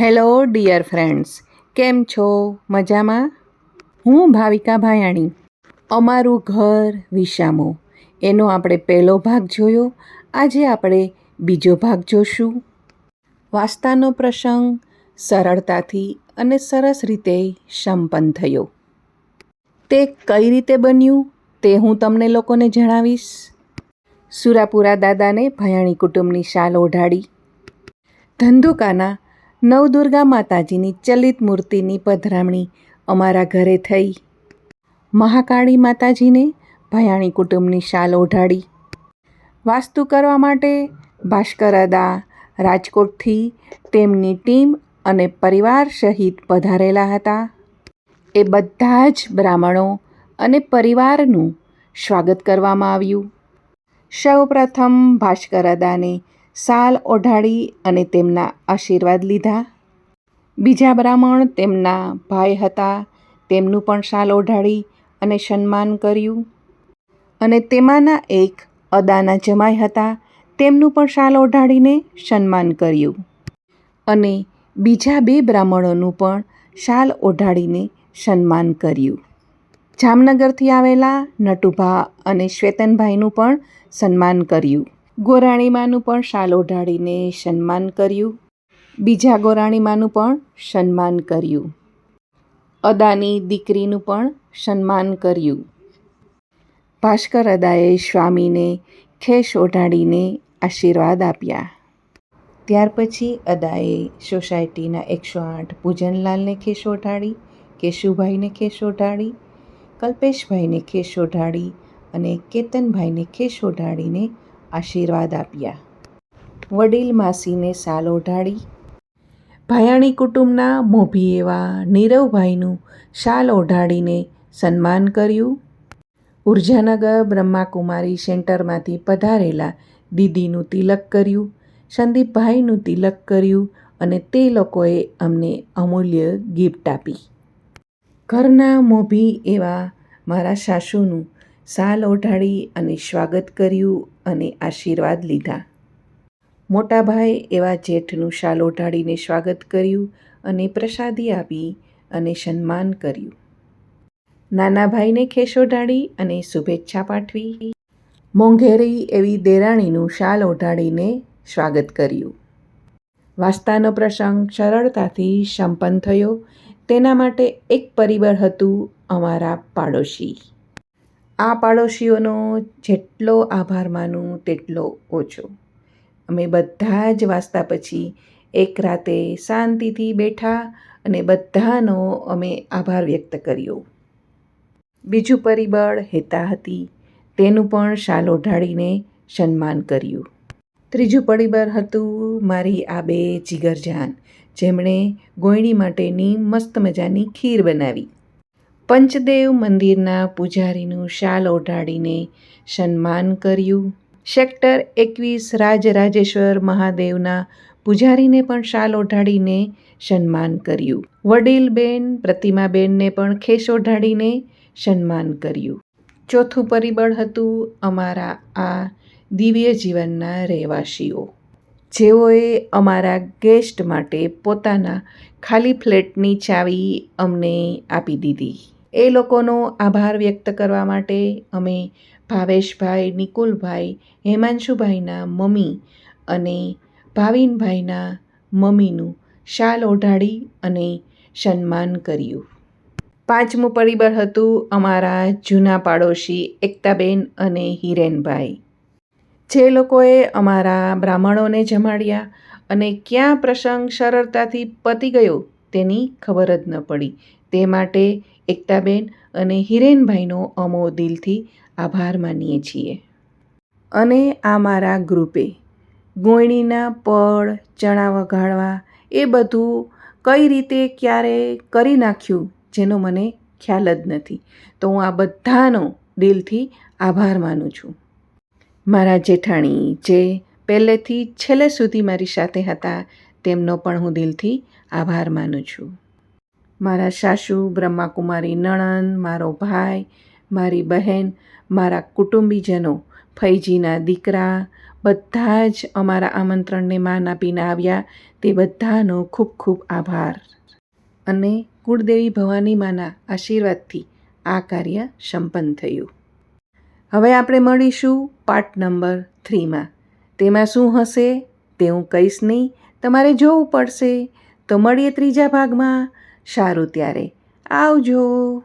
Hello, dear friends. કેમ છો? મજામાં? હું ભાવિકા ભાયાણી. અમારું ઘર વિશામો. એનો આપણે પહેલો ભાગ જોયો. આજે આપણે બીજો ભાગ જોશું. વાસ્તાનો પ્રસંગ સરળતાથી અને સરસ રીતે સંપન્ન થયો. તે કઈ રીતે બન્યું તે હું તમને લોકોને જણાવીશ. સુરાપુરા દાદાને ભયાણી કુટુંબની શાલ ઓઢાડી. ધંધુકાના નવદુર્ગા માતાજીની ચલિત મૂર્તિની પધરામણી અમારા ઘરે થઈ. મહાકાળી માતાજીને ભયાણી કુટુંબની શાલ ઓઢાડી. વાસ્તુ કરવા માટે ભાસ્કરદા રાજકોટથી તેમની ટીમ અને પરિવાર સહિત પધારેલા હતા. એ બધા જ બ્રાહ્મણો અને પરિવારનું સ્વાગત કરવામાં આવ્યું. સૌપ્રથમ ભાસ્કરદાને શાલ ઓઢાડી અને તેમના આશીર્વાદ લીધા. બીજા બ્રાહ્મણ તેમના ભાઈ હતા, તેમનું પણ શાલ ઓઢાડી અને સન્માન કર્યું. અને તેમાંના એક અદાના જમાઈ હતા, તેમનું પણ શાલ ઓઢાડીને સન્માન કર્યું. અને બીજા બે બ્રાહ્મણોનું પણ શાલ ઓઢાડીને સન્માન કર્યું. જામનગરથી આવેલા નટુભા અને શ્વેતનભાઈનું પણ સન્માન કર્યું. ગોરાણીમાનું પણ શાલ ઓઢાડીને સન્માન કર્યું. બીજા ગોરાણીમાનું પણ સન્માન કર્યું. અદાની દીકરીનું પણ સન્માન કર્યું. ભાસ્કર અદાએ સ્વામીને ખેસ ઓઢાડીને આશીર્વાદ આપ્યા. ત્યાર પછી અદાએ સોસાયટીના એકસો આઠ પૂજનલાલને ખેસ ઓઢાડી, કેશુભાઈને ખેસ ઓઢાડી, કલ્પેશભાઈને ખેસ ઓઢાડી અને કેતનભાઈને ખેસ ઓઢાડીને આશીર્વાદ આપ્યા. વડીલ માસીને સાલ ઓઢાડી. ભાયાણી કુટુંબના મોભી એવા નીરવભાઈનું શાલ ઓઢાડીને સન્માન કર્યું. ઉર્જાનગર બ્રહ્માકુમારી સેન્ટરમાંથી પધારેલા દીદીનું તિલક કર્યું, સંદીપભાઈનું તિલક કર્યું અને તે લોકોએ અમને અમૂલ્ય ગિફ્ટ આપી. ઘરના મોભી એવા મારા સાસુનું શાલ ઓઢાડી અને સ્વાગત કર્યું અને આશીર્વાદ લીધા. મોટા ભાઈ એવા જેઠનું શાલ ઓઢાડીને સ્વાગત કર્યું અને પ્રસાદી આપી અને સન્માન કર્યું. નાના ભાઈને ખેસ ઓઢાડી અને શુભેચ્છા પાઠવી. મોંઘેરી એવી દેરાણીનું શાલ ઓઢાડીને સ્વાગત કર્યું. વાસ્તાનો પ્રસંગ સરળતાથી સંપન્ન થયો. તેના માટે એક પરિબળ હતું અમારા પાડોશી. આ પાડોશીઓનો જેટલો આભાર માનું તેટલો ઓછો. અમે બધા જ વાંચતા પછી એક રાતે શાંતિથી બેઠા અને બધાનો અમે આભાર વ્યક્ત કર્યો. બીજું પરિબળ હેતા હતી, તેનું પણ શાલ ઓઢાડીને સન્માન કર્યું. ત્રીજું પરિબળ હતું મારી આ બે જીગરજાન, જેમણે ગોયણી માટેની મસ્ત મજાની ખીર બનાવી. પંચદેવ મંદિરના પૂજારીનું શાલ ઓઢાડીને સન્માન કર્યું. સેક્ટર એકવીસ રાજરાજેશ્વર મહાદેવના પૂજારીને પણ શાલ ઓઢાડીને સન્માન કર્યું. વડીલ બેન પ્રતિમાબેનને પણ ખેસ ઓઢાડીને સન્માન કર્યું. ચોથું પરિબળ હતું અમારા આ દિવ્ય જીવનના રહેવાસીઓ. જેઓએ અમારા ગેસ્ટ માટે પોતાના ખાલી ફ્લેટની ચાવી અમને આપી દીધી. એ લોકોનો આભાર વ્યક્ત કરવા માટે અમે ભાવેશભાઈ, નિકુલભાઈ, હેમાંશુભાઈના મમ્મી અને ભાવિનભાઈના મમ્મીનું શાલ ઓઢાડી અને સન્માન કર્યું. પાંચમું પરિબળ હતું અમારા જૂના પાડોશી એકતાબેન અને હિરેનભાઈ. જે લોકોએ અમારા બ્રાહ્મણોને જમાડ્યા અને ક્યાં પ્રસંગ સરળતાથી પતી ગયો તેની ખબર જ ન પડી. તે માટે એકતાબેન અને હિરેનભાઈનો અમો દિલથી આભાર માનીએ છીએ. અને આ મારા ગ્રુપે ગોયણીના પળ, ચણા વઘાડવા એ બધું કઈ રીતે, ક્યારે કરી નાખ્યું જેનો મને ખ્યાલ જ નથી. તો હું આ બધાનો દિલથી આભાર માનું છું. મારા જેઠાણી જે પહેલેથી છેલ્લે સુધી મારી સાથે હતા, તેમનો પણ હું દિલથી આભાર માનું છું. મારા સાસુ, બ્રહ્માકુમારી નણંદ, મારો ભાઈ, મારી બહેન, મારા કુટુંબીજનો, ફૈજીના દીકરા, બધા જ અમારા આમંત્રણને માન આપીને આવ્યા. તે બધાનો ખૂબ ખૂબ આભાર. અને કુળદેવી ભવાની માના આશીર્વાદથી આ કાર્ય સંપન્ન થયું. હવે આપણે મળીશું પાર્ટ નંબર થ્રીમાં. તેમાં શું હશે તે હું કહીશ નહીં. તમારે જોવું પડશે. તો મળીએ ત્રીજા ભાગમાં. સારું ત્યારે. આવજો.